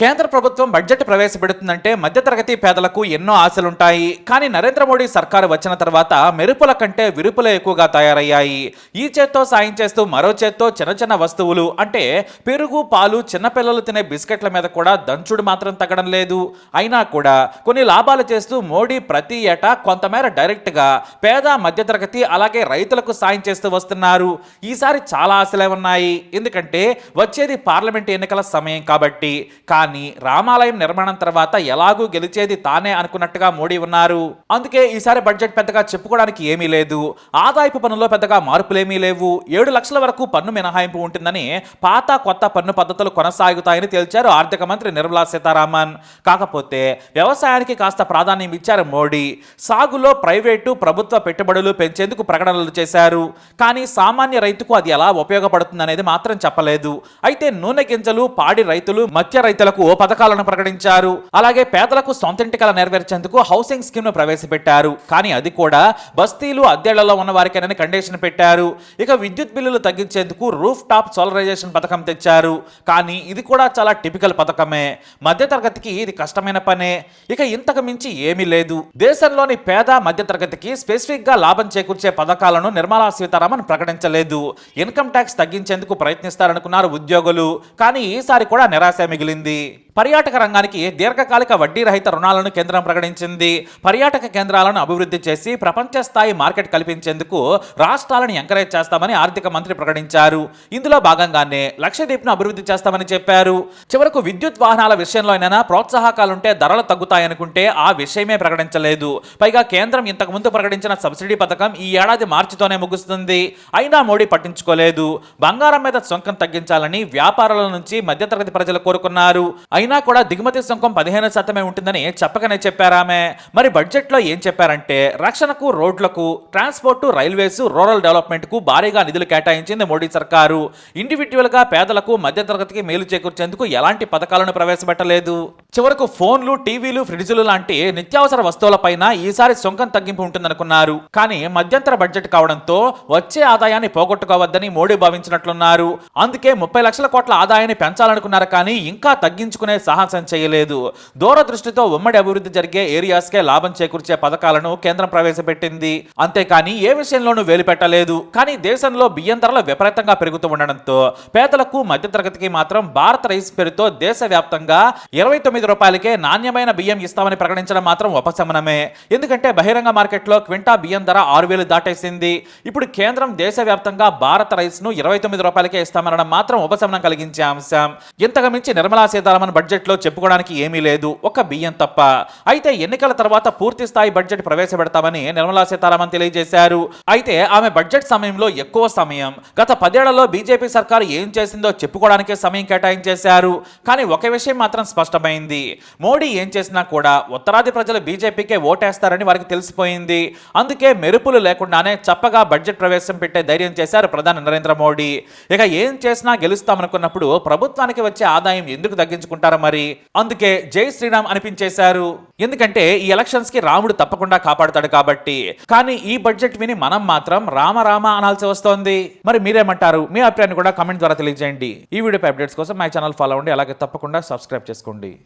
కేంద్ర ప్రభుత్వం బడ్జెట్ ప్రవేశపెడుతుందంటే మధ్యతరగతి పేదలకు ఎన్నో ఆశలుంటాయి. కానీ నరేంద్ర మోడీ సర్కారు వచ్చిన తర్వాత మెరుపుల కంటే విరుపులే ఎక్కువగా తయారయ్యాయి. ఈ చేత్తో సాయం చేస్తూ మరో చేత్తో చిన్న చిన్న వస్తువులు అంటే పెరుగు పాలు చిన్నపిల్లలు తినే బిస్కెట్ల మీద కూడా దంచుడు మాత్రం తగ్గడం లేదు. అయినా కూడా కొన్ని లాభాలు చేస్తూ మోడీ ప్రతి ఏటా కొంతమేర డైరెక్ట్గా పేద మధ్యతరగతి అలాగే రైతులకు సాయం చేస్తూ వస్తున్నారు. ఈసారి చాలా ఆశలే ఉన్నాయి. ఎందుకంటే వచ్చేది పార్లమెంట్ ఎన్నికల సమయం కాబట్టి. కానీ రామాలయం నిర్మాణం తర్వాత ఎలాగూ గెలిచేది తానే అనుకున్నట్టుగా మోడీ ఉన్నారు. అందుకే ఈసారి బడ్జెట్ పెద్దగా చెప్పుకోవడానికి ఏమీ లేదు. ఆదాయపు పన్నులో పెద్దగా మార్పులేమీ లేవు. ఏడు లక్షల వరకు పన్ను మినహాయింపు ఉంటుందని పాత కొత్త పన్ను పద్ధతులు కొనసాగుతాయని తేల్చారు ఆర్థిక మంత్రి నిర్మలా సీతారామన్. కాకపోతే వ్యవసాయానికి కాస్త ప్రాధాన్యం ఇచ్చారు మోడీ. సాగులో ప్రైవేటు ప్రభుత్వ పెట్టుబడులు పెంచేందుకు ప్రకటనలు చేశారు. కానీ సామాన్య రైతుకు అది ఎలా ఉపయోగపడుతుందనేది మాత్రం చెప్పలేదు. అయితే నూనె గింజలు పాడి రైతులు మత్స్య రైతులకు ఓ పథకాలను ప్రకటించారు. అలాగే పేదలకు సొంతింటికల నెరవేర్చేందుకు హౌసింగ్ స్కీమ్ను ప్రవేశపెట్టారు. కానీ అది కూడా బస్తీలు అద్దెళ్ళలో ఉన్న వారికేనని కండిషన్ పెట్టారు. ఇక విద్యుత్ బిల్లులు తగ్గించేందుకు రూఫ్ టాప్ సోలరైజేషన్ పథకం తెచ్చారు. కానీ ఇది కూడా చాలా టిపికల్ పథకమే. మధ్యతరగతికి ఇది కష్టమైన పనే. ఇక ఇంతకు మించి ఏమీ లేదు. దేశంలోని పేద మధ్యతరగతికి స్పెసిఫిక్గా లాభం చేకూర్చే పథకాలను నిర్మలా సీతారామన్ ప్రకటించలేదు. ఇన్కమ్ ట్యాక్స్ తగ్గించేందుకు ప్రయత్నిస్తారనుకున్నారు ఉద్యోగులు. కానీ ఈసారి కూడా నిరాశ మిగిలింది. పర్యాటక రంగానికి దీర్ఘకాలిక వడ్డీ రహిత రుణాలను కేంద్రం ప్రకటించింది. పర్యాటక కేంద్రాలను అభివృద్ధి చేసి ప్రపంచ స్థాయి మార్కెట్ కల్పించేందుకు రాష్ట్రాలను ఎంకరేజ్ చేస్తామని ఆర్థిక మంత్రి ప్రకటించారు. ఇందులో భాగంగానే లక్షద్వీప్ను అభివృద్ధి చేస్తామని చెప్పారు. చివరకు విద్యుత్ వాహనాల విషయంలో అయినా ప్రోత్సాహకాలుంటే ధరలు తగ్గుతాయనుకుంటే ఆ విషయమే ప్రకటించలేదు. పైగా కేంద్రం ఇంతకుముందు ప్రకటించిన సబ్సిడీ పథకం ఈ ఏడాది మార్చితోనే ముగుస్తుంది. అయినా మోడీ పట్టించుకోలేదు. బంగారం మీద సుంకం తగ్గించాలని వ్యాపారాల నుంచి మధ్యతరగతి ప్రజలు కోరుకున్నారు. అయినా కూడా దిగుమతి సుంకం పదిహేను శాతమే ఉంటుందని చెప్పకనే చెప్పారామె. మరి బడ్జెట్లో ఏం చెప్పారంటే రక్షణకు రోడ్లకు ట్రాన్స్పోర్టు రైల్వేస్ రూరల్ డెవలప్మెంట్కు భారీగా నిధులు కేటాయించింది మోడీ సర్కారు. ఇండివిజువల్గా పేదలకు మధ్యతరగతికి మేలు చేకూర్చేందుకు ఎలాంటి పథకాలను ప్రవేశపెట్టలేదు? చివరకు ఫోన్లు టీవీలు ఫ్రిడ్జ్లు లాంటి నిత్యావసర వస్తువులపైన ఈసారి సుంకం తగ్గింపు ఉంటుందనుకున్నారు. కానీ మధ్యంతర బడ్జెట్ కావడంతో వచ్చే ఆదాయాన్ని పోగొట్టుకోవద్దని మోడీ భావించినట్లున్నారు. అందుకే ముప్పై లక్షల కోట్ల ఆదాయాన్ని పెంచాలనుకున్నారు కానీ ఇంకా తగ్గించుకునే సాహసం చేయలేదు. దూరదృష్టితో ఉమ్మడి అభివృద్ధి జరిగే ఏరియాస్కే లాభం చేకూర్చే పథకాలను కేంద్రం ప్రవేశపెట్టింది. అంతేకాని ఏ విషయంలోనూ వేలు పెట్టలేదు కానీ దేశంలో బియ్యం ధరలు విపరీతంగా పెరుగుతూ ఉండడంతో పేదలకు మధ్యతరగతికి మాత్రం భారత రైస్ పేరుతో దేశవ్యాప్తంగా ఇరవై తొమ్మిది రూపాయలకే నాణ్యమైన బియ్యం ఇస్తామని ప్రకటించడం మాత్రం ఉపశమనమే. ఎందుకంటే బహిరంగ మార్కెట్లో క్వింటా బియ్యం ధర ఆరు వేలు దాటేసింది. ఇప్పుడు కేంద్రం దేశవ్యాప్తంగా భారత రైస్ను ఇరవై తొమ్మిది రూపాయలకే ఇస్తామనడం మాత్రం ఉపశమనం కలిగించే అంశం. ఇంతకు మించి నిర్మలా సీతారామన్ బడ్జెట్లో చెప్పుకోవడానికి ఏమీ లేదు ఒక బియ్యం తప్ప. అయితే ఎన్నికల తర్వాత పూర్తి స్థాయి బడ్జెట్ ప్రవేశపెడతామని నిర్మలా సీతారామన్ తెలియజేశారు. అయితే ఆమె బడ్జెట్ సమయంలో ఎక్కువ సమయం. గత పదేళ్ళలో బీజేపీ సర్కారు ఏం చేసిందో చెప్పుకోవడానికే సమయం కేటాయించేశారు. కానీ ఒక విషయం మాత్రం స్పష్టమైంది. మోడీ ఏం చేసినా కూడా ఉత్తరాది ప్రజలు బీజేపీకే ఓటేస్తారని వారికి తెలిసిపోయింది. అందుకే మెరుపులు లేకుండానే చప్పగా బడ్జెట్ ప్రవేశం పెట్టే ధైర్యం చేశారు ప్రధాని నరేంద్ర మోడీ. ఇక ఏం చేసినా గెలుస్తామనుకున్నప్పుడు ప్రభుత్వానికి వచ్చే ఆదాయం ఎందుకు తగ్గించుకుంటారో మరి? అందుకే జై శ్రీరామ్ అనిపించేశారు. ఎందుకంటే ఈ ఎలక్షన్స్కి రాముడు తప్పకుండా కాపాడుతాడు కాబట్టి. కానీ ఈ బడ్జెట్ విని మనం మాత్రం రామ రామ అనాల్సి వస్తోంది. మరి మీరేమంటారు? మీ అభిప్రాయాన్ని కూడా కమెంట్ ద్వారా తెలియజేయండి. ఈ వీడియోపై అప్డేట్స్ కోసం మై ఛానల్ ఫాలో అవ్వండి. అలాగే తప్పకుండా సబ్స్క్రైబ్ చేసుకోండి.